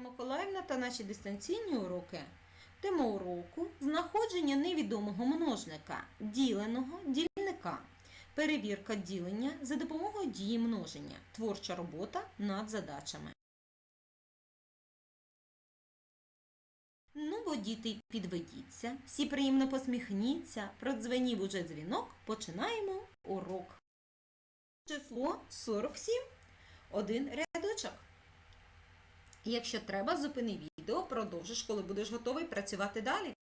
Миколаївна та наші дистанційні уроки. Тема уроку знаходження невідомого множника, діленого дільника. Перевірка ділення за допомогою дії множення. Творча робота над задачами. Ну, бо діти, підведіться, всі приємно посміхніться, продзвенів уже дзвінок, починаємо урок. Число 47. Один рядочок. Якщо треба, зупини відео, продовжиш, коли будеш готовий працювати далі.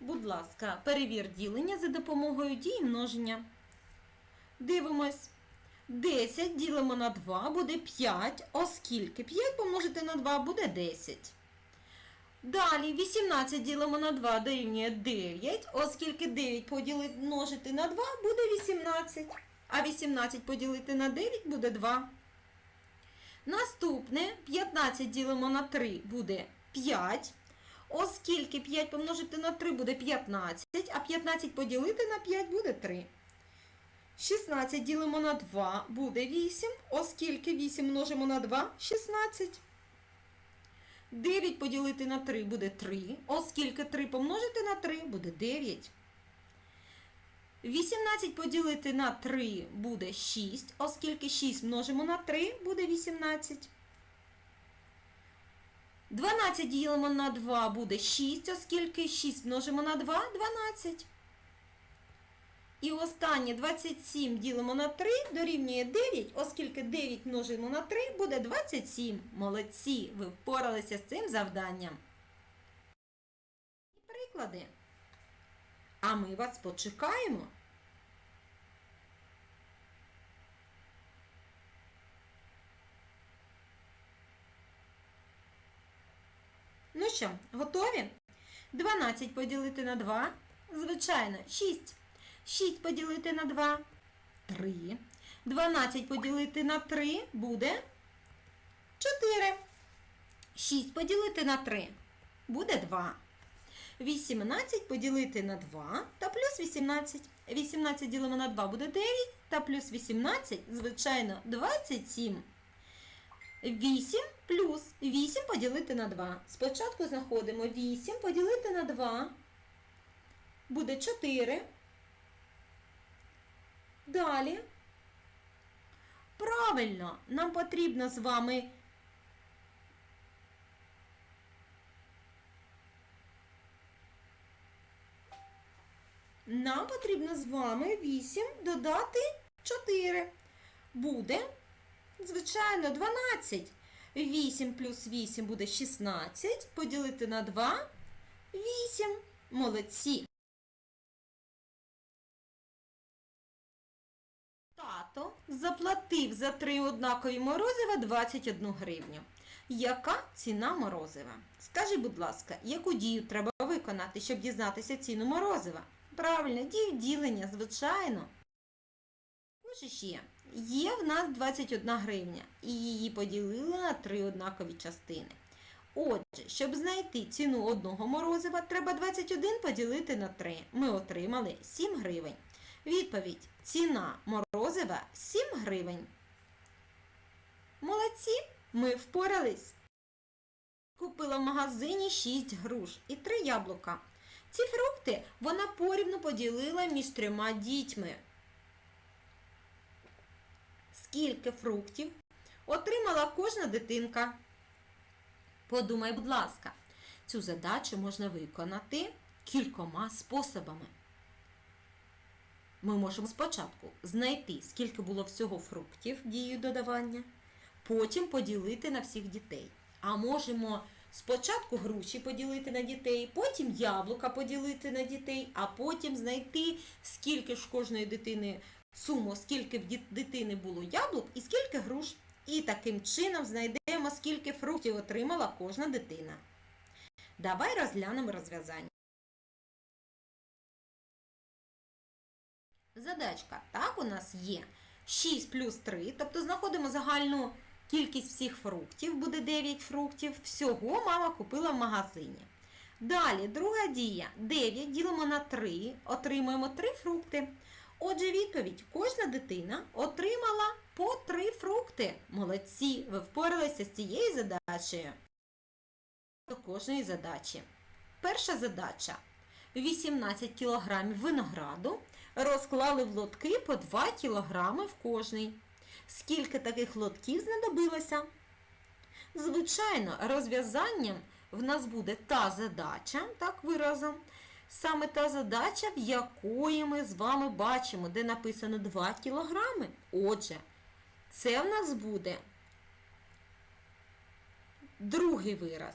Будь ласка, перевір ділення за допомогою дії множення. Дивимось. 10 ділимо на 2 буде 5, оскільки 5 помножити на 2 буде 10. Далі 18 ділимо на 2 дорівнює 9, оскільки 9 поділити множити на 2 буде 18. А 18 поділити на 9 буде 2. Наступне 15 ділимо на 3 буде 5. Оскільки 5 помножити на 3 буде 15, а 15 поділити на 5 буде 3. 16 ділимо на 2 буде 8, оскільки 8 множимо на 2 16. 9 поділити на 3 буде 3, оскільки 3 помножити на 3 буде 9. 18 поділити на 3 буде 6, оскільки 6 множимо на 3 буде 18. 12 ділимо на 2 буде 6, оскільки 6 множимо на 2 12. І останнє 27 ділимо на 3 дорівнює 9, оскільки 9 множимо на 3 буде 27. Молодці, ви впоралися з цим завданням. Приклади. А ми вас почекаємо. Ну що, готові? 12 поділити на 2. Звичайно, 6. 6 поділити на 2 3. 12 поділити на 3 буде 4. 6 поділити на 3 буде 2. 18 поділити на 2 та плюс 18. 18 ділимо на 2 буде 9 та плюс 18, звичайно, 27. 8 плюс 8 поділити на 2. Спочатку знаходимо 8 поділити на 2. Буде 4. Далі. Правильно, нам потрібно з вами Нам потрібно з вами 8 додати 4. Буде, звичайно, 12. 8 плюс 8 буде 16. Поділити на 2 8. Молодці. Тато заплатив за три однакові морозива 21 гривню. Яка ціна морозива? Скажи, будь ласка, яку дію треба виконати, щоб дізнатися ціну морозива? Правильно, дію ділення, звичайно. Отже ще, є в нас 21 гривня, і її поділили на три однакові частини. Отже, щоб знайти ціну одного морозива, треба 21 поділити на 3. Ми отримали 7 гривень. Відповідь: ціна морозива 7 гривень. Молодці, ми впорались. Купила в магазині 6 груш і 3 яблука. Ці фрукти вона порівну поділила між трьома дітьми. Скільки фруктів отримала кожна дитинка? Подумай, будь ласка, цю задачу можна виконати кількома способами. Ми можемо спочатку знайти, скільки було всього фруктів дією додавання, потім поділити на всіх дітей. А можемо спочатку груші поділити на дітей, потім яблука поділити на дітей, а потім знайти, скільки ж кожної дитини суму, скільки в дит- дитини було яблук і скільки груш. І таким чином знайдемо, скільки фруктів отримала кожна дитина. Давай розглянемо розв'язання. Задачка. Так, у нас є 6 плюс 3, тобто знаходимо загальну кількість всіх фруктів, буде 9 фруктів. Всього мама купила в магазині. Далі, друга дія. 9 ділимо на 3, отримуємо 3 фрукти. Отже, відповідь: кожна дитина отримала по три фрукти. Молодці, ви впоралися з цією задачею. До кожної задачі. Перша задача. 18 кг винограду розклали в лотки по 2 кг в кожний. Скільки таких лотків знадобилося? Звичайно, розв'язанням в нас буде та задача, так виразом, саме та задача, в якої ми з вами бачимо, де написано 2 кілограми. Отже, це в нас буде другий вираз.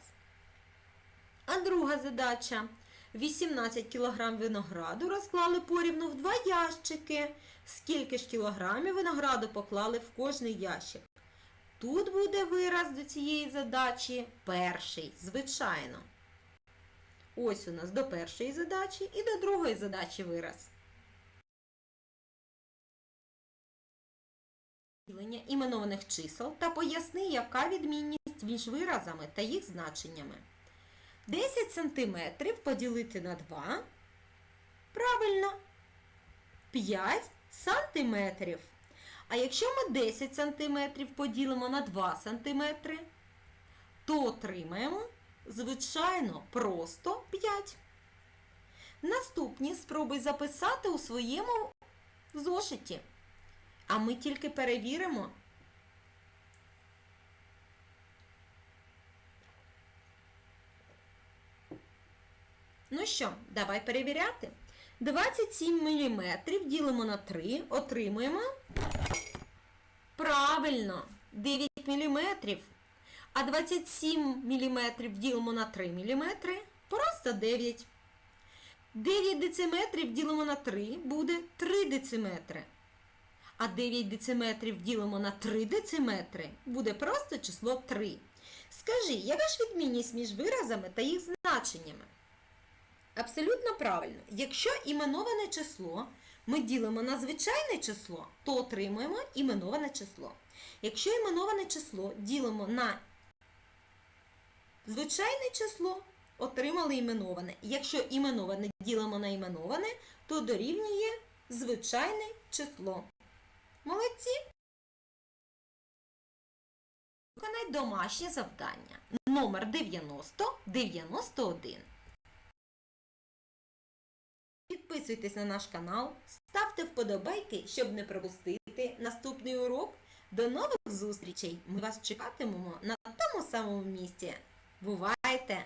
А друга задача. 18 кг винограду розклали порівну в два ящики. Скільки ж кілограмів винограду поклали в кожний ящик? Тут буде вираз до цієї задачі перший, звичайно. Ось у нас до першої задачі і до другої задачі вираз. Іменованих чисел та поясни, яка відмінність між виразами та їх значеннями. 10 см поділити на 2. Правильно. 5 см. А якщо ми 10 см поділимо на 2 см, то отримаємо, звичайно, просто 5. Наступні спробуй записати у своєму зошиті. А ми тільки перевіримо. Ну що, давай перевіряти. 27 мм ділимо на 3, отримуємо. Правильно, 9 мм. А 27 мм ділимо на 3 мм. Просто 9. 9 дециметрів ділимо на 3, буде 3 дециметри. А 9 дециметрів ділимо на 3 дециметри, буде просто число 3. Скажи, яка ж відмінність між виразами та їх значеннями? Абсолютно правильно. Якщо іменоване число ми ділимо на звичайне число, то отримуємо іменоване число. Якщо іменоване число ділимо на звичайне число, отримали іменоване. Якщо іменоване ділимо на іменоване, то дорівнює звичайне число. Молодці! Виконай домашнє завдання. Номер 90 91. Підписуйтесь на наш канал, ставте вподобайки, щоб не пропустити наступний урок. До нових зустрічей! Ми вас чекатимемо на тому самому місці. Бувайте!